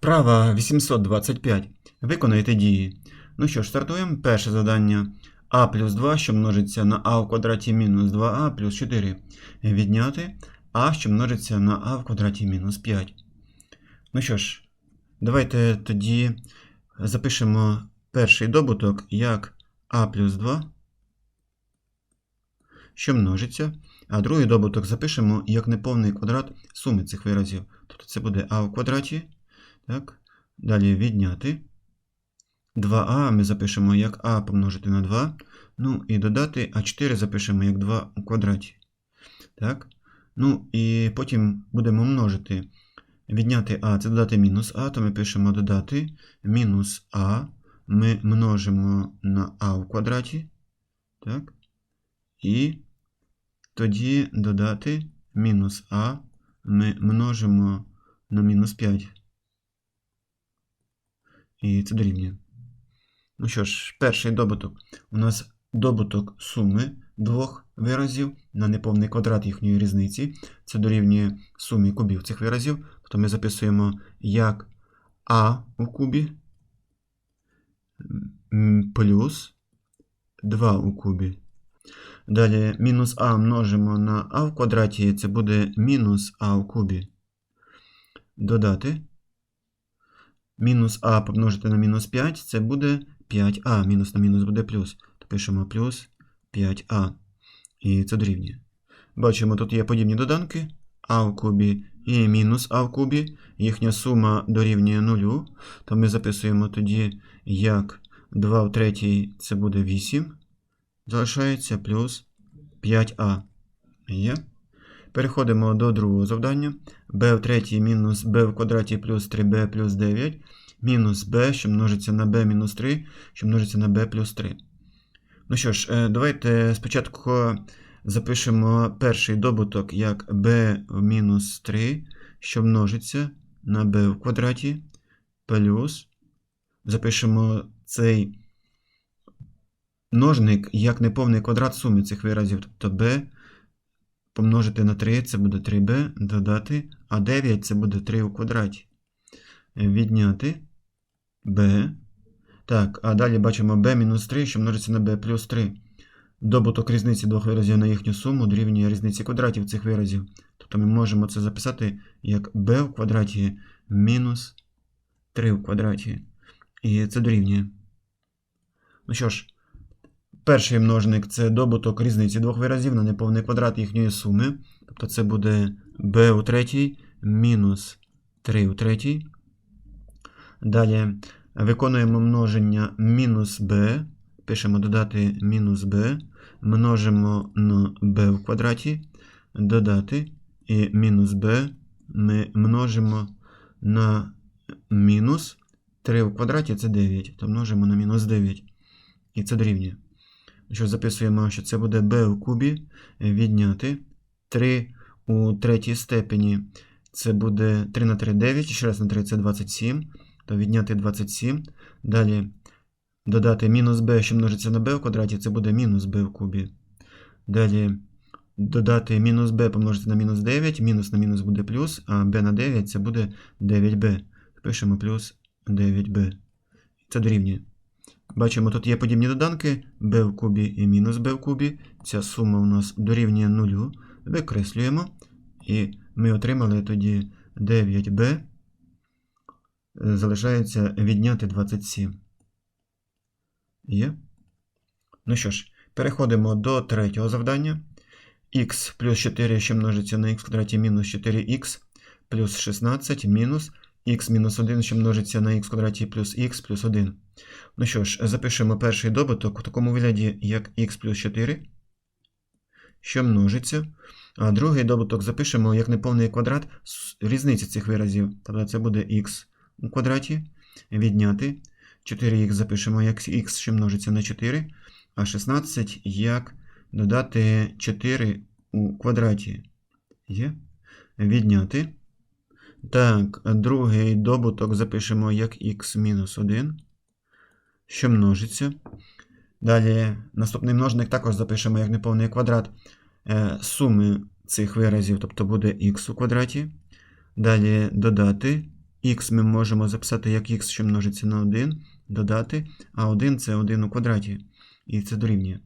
Вправа 825. Виконайте дії. Ну що ж, стартуємо. Перше завдання. А плюс 2, що множиться на а в квадраті мінус 2а плюс 4. Відняти а, що множиться на а в квадраті мінус 5. Ну що ж, давайте тоді запишемо перший добуток як а плюс 2, що множиться. А другий добуток запишемо як неповний квадрат суми цих виразів. Тобто це буде а в квадраті. Так. Далі відняти. 2а ми запишемо як а помножити на 2. Ну і додати а4 запишемо як 2 у квадраті. Так. Ну і потім будемо множити. Відняти а це додати мінус а, то ми пишемо додати мінус а. Ми множимо на а в квадраті. Так. І тоді додати мінус а. Ми множимо на мінус 5. І це дорівнює. Ну що ж, перший добуток. У нас добуток суми двох виразів на неповний квадрат їхньої різниці. Це дорівнює сумі кубів цих виразів. Тобто ми записуємо як а у кубі плюс 2 у кубі. Далі мінус а множимо на а в квадраті, це буде мінус а в кубі. Додати. Мінус а помножити на мінус 5, це буде 5а. Мінус на мінус буде плюс. То пишемо плюс 5а. І це дорівнює. Бачимо, тут є подібні доданки а в кубі і мінус а в кубі. Їхня сума дорівнює 0. То ми записуємо тоді як 2 в третій це буде 8. Залишається плюс 5а. Є. Переходимо до другого завдання. b в третій мінус b в квадраті плюс 3b плюс 9. Мінус b, що множиться на b мінус 3, що множиться на b плюс 3. Ну що ж, е, давайте спочатку запишемо перший добуток як b в мінус 3, що множиться на b в квадраті, плюс. Запишемо цей множник як неповний квадрат суми цих виразів, тобто b помножити на 3 це буде 3b, додати, а 9 це буде 3 у квадраті. Відняти b. Так, а далі бачимо b мінус 3, що множиться на b плюс 3. Добуток різниці двох виразів на їхню суму дорівнює різниці квадратів цих виразів. Тобто ми можемо це записати як b в квадраті мінус 3 в квадраті. І це дорівнює. Ну що ж, перший множник це добуток різниці двох виразів на неповний квадрат їхньої суми. Тобто це буде b у третій мінус 3 у третій. Далі виконуємо множення мінус b. Пишемо додати мінус b. Множимо на b в квадраті. Додати. І мінус b ми множимо на мінус 3 в квадраті це 9. То множимо на мінус 9. І це дорівнює. Що записуємо, що це буде b у кубі відняти 3 у третій степені. Це буде 3 на 3 9, ще раз на 3 це 27. То відняти 27. Далі додати мінус b, що множиться на b в квадраті, це буде мінус b в кубі. Далі додати мінус b помножити на мінус 9, мінус на мінус буде плюс, а b на 9 це буде 9b. Пишемо плюс 9b. Це дорівнює. Бачимо, тут є подібні доданки b в кубі і мінус b в кубі. Ця сума у нас дорівнює 0. Викреслюємо. І ми отримали тоді 9b. Залишається відняти 27. Є. Ну що ж, переходимо до третього завдання. х плюс 4, що множиться на х квадраті мінус 4х плюс 16 мінус х мінус 1, що множиться на х квадраті плюс х плюс 1. Ну що ж, запишемо перший добуток у такому вигляді, як х плюс 4, що множиться. А другий добуток запишемо як неповний квадрат різниці цих виразів. Тобто це буде х у квадраті. Відняти. 4х запишемо як х, що множиться на 4, а 16 як додати 4 у квадраті. Є. Відняти. Так, другий добуток запишемо як х мінус 1, що множиться. Далі наступний множник також запишемо як неповний квадрат е, суми цих виразів, тобто буде х у квадраті. Далі додати х ми можемо записати як х, що множиться на 1, додати, а 1 це 1 у квадраті. І це дорівнює.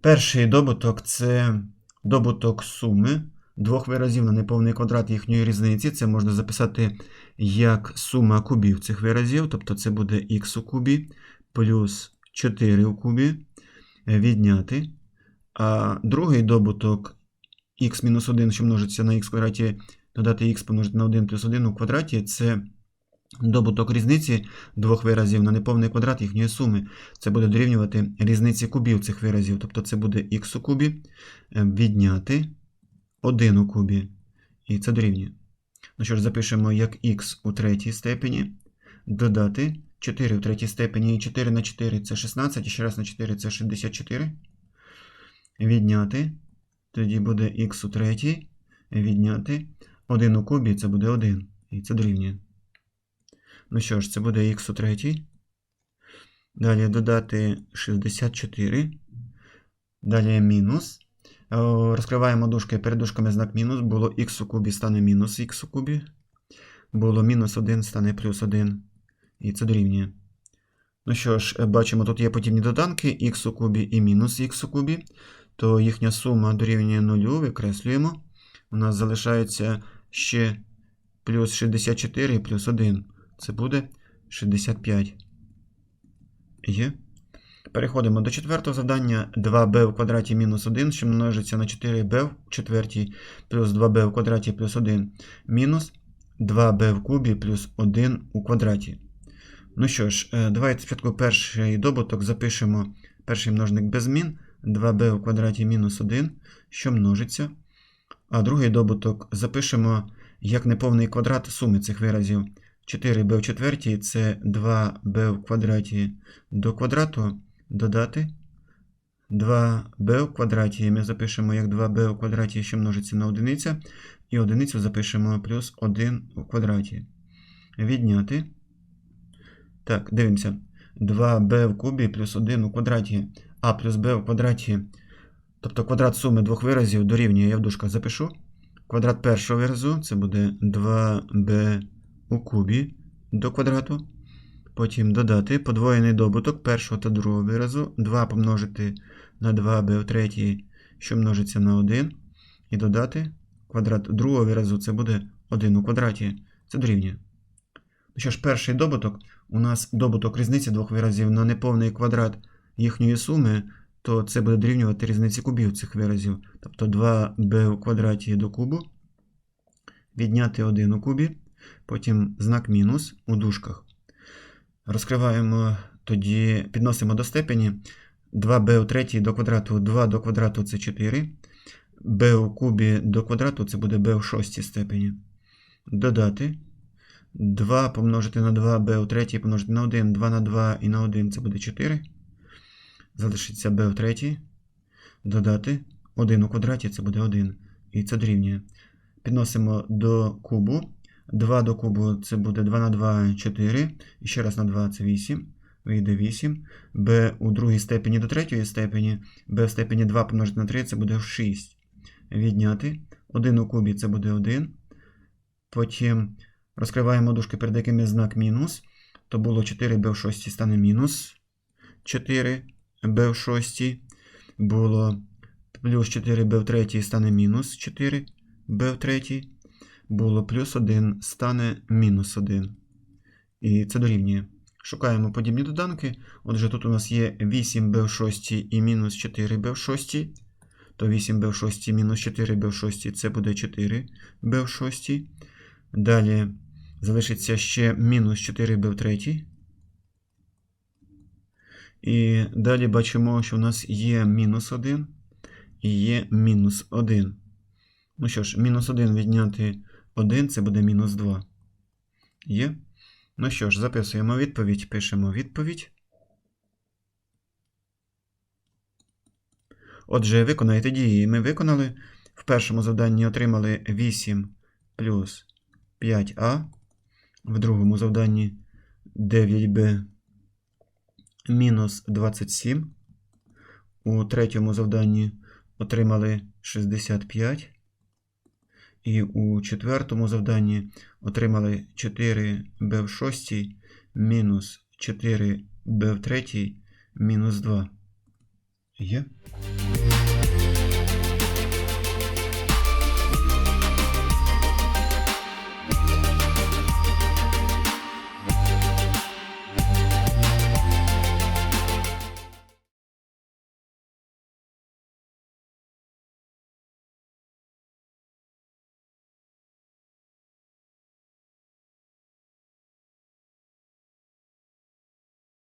Перший добуток це добуток суми двох виразів на неповний квадрат їхньої різниці. Це можна записати як сума кубів цих виразів, тобто це буде х у кубі плюс 4 у кубі відняти. А другий добуток х-1, що множиться на х квадраті, додати х помножити на 1 плюс 1 у квадраті, це добуток різниці двох виразів на неповний квадрат їхньої суми. Це буде дорівнювати різниці кубів цих виразів. Тобто це буде х у кубі е, відняти 1 у кубі. І це дорівнює. Ну що ж, запишемо як х у третій степені, додати 4 у третій степені, і 4 на 4 це 16, і ще раз на 4 це 64. Відняти. Тоді буде х у третій, відняти 1 у кубі, це буде 1. І це дорівнює. Ну що ж, це буде х у третій. Далі додати 64. Далі мінус. О, Розкриваємо дужки перед дужками знак мінус. Було х у кубі стане мінус х у кубі. Було мінус 1 стане плюс 1. І це дорівнює. Ну що ж, бачимо, тут є подібні доданки х у кубі і мінус х у кубі. То їхня сума дорівнює 0, викреслюємо. У нас залишається ще плюс 64 і плюс 1. Це буде 65. Є. Переходимо до четвертого завдання. 2b в квадраті мінус 1, що множиться на 4b в четвертій плюс 2b в квадраті плюс 1 мінус 2b в кубі плюс 1 у квадраті. Ну що ж, е, давайте спочатку перший добуток запишемо перший множник без змін. 2b в квадраті мінус 1, що множиться. А другий добуток запишемо як неповний квадрат суми цих виразів. 4b в четвертій це 2b в квадраті до квадрату додати 2b в квадраті. Ми запишемо як 2b в квадраті, що множиться на одиниця. І одиницю запишемо плюс 1 у квадраті. Відняти. Так, дивимося. 2b в кубі плюс 1 у квадраті. А плюс b в квадраті. Тобто квадрат суми двох виразів дорівнює, я в дужках запишу. Квадрат першого виразу це буде 2b у кубі до квадрату. Потім додати подвоєний добуток першого та другого виразу. 2 помножити на 2b у третій, що множиться на 1. І додати квадрат другого виразу це буде 1 у квадраті. Це дорівнює. Ну що ж, перший добуток у нас добуток різниці двох виразів на неповний квадрат їхньої суми, то це буде дорівнювати різниці кубів цих виразів. Тобто 2b у квадраті до кубу. Відняти 1 у кубі. Потім знак мінус у дужках. Розкриваємо тоді, підносимо до степені 2b у третій до квадрату, 2 до квадрату це 4. b у кубі до квадрату це буде b у шостій степені. Додати. 2 помножити на 2b у третій помножити на 1, 2 на 2 і на 1 це буде 4. Залишиться b у третій. Додати. 1 у квадраті це буде 1. І це дорівнює. Підносимо до кубу. 2 до кубу це буде 2 на 2 4. І ще раз на 2 це 8. Вийде 8. b у другій степені до третьої степені. b в степені 2 помножити на 3 це буде 6. Відняти. 1 у кубі це буде 1. Потім розкриваємо дужки, перед якими знак мінус. То було 4b в 6 стане мінус 4b в 6. Було плюс 4b в 3 стане мінус 4b в 3 було плюс 1, стане мінус 1. І це дорівнює. Шукаємо подібні доданки. Отже, тут у нас є 8b в 6 і мінус 4b в 6. То 8b в 6 мінус 4b в 6 це буде 4b в 6. Далі залишиться ще мінус 4b в 3. І далі бачимо, що у нас є мінус 1 і є мінус 1. Ну що ж, мінус 1 відняти 1 це буде мінус 2. Є? Ну що ж, записуємо відповідь, пишемо відповідь. Отже, виконайте дії. Ми виконали. В першому завданні отримали 8 плюс 5а. В другому завданні 9b мінус 27. У третьому завданні отримали 65. І у четвертому завданні отримали 4b в шостій мінус 4b в третій мінус 2. Є?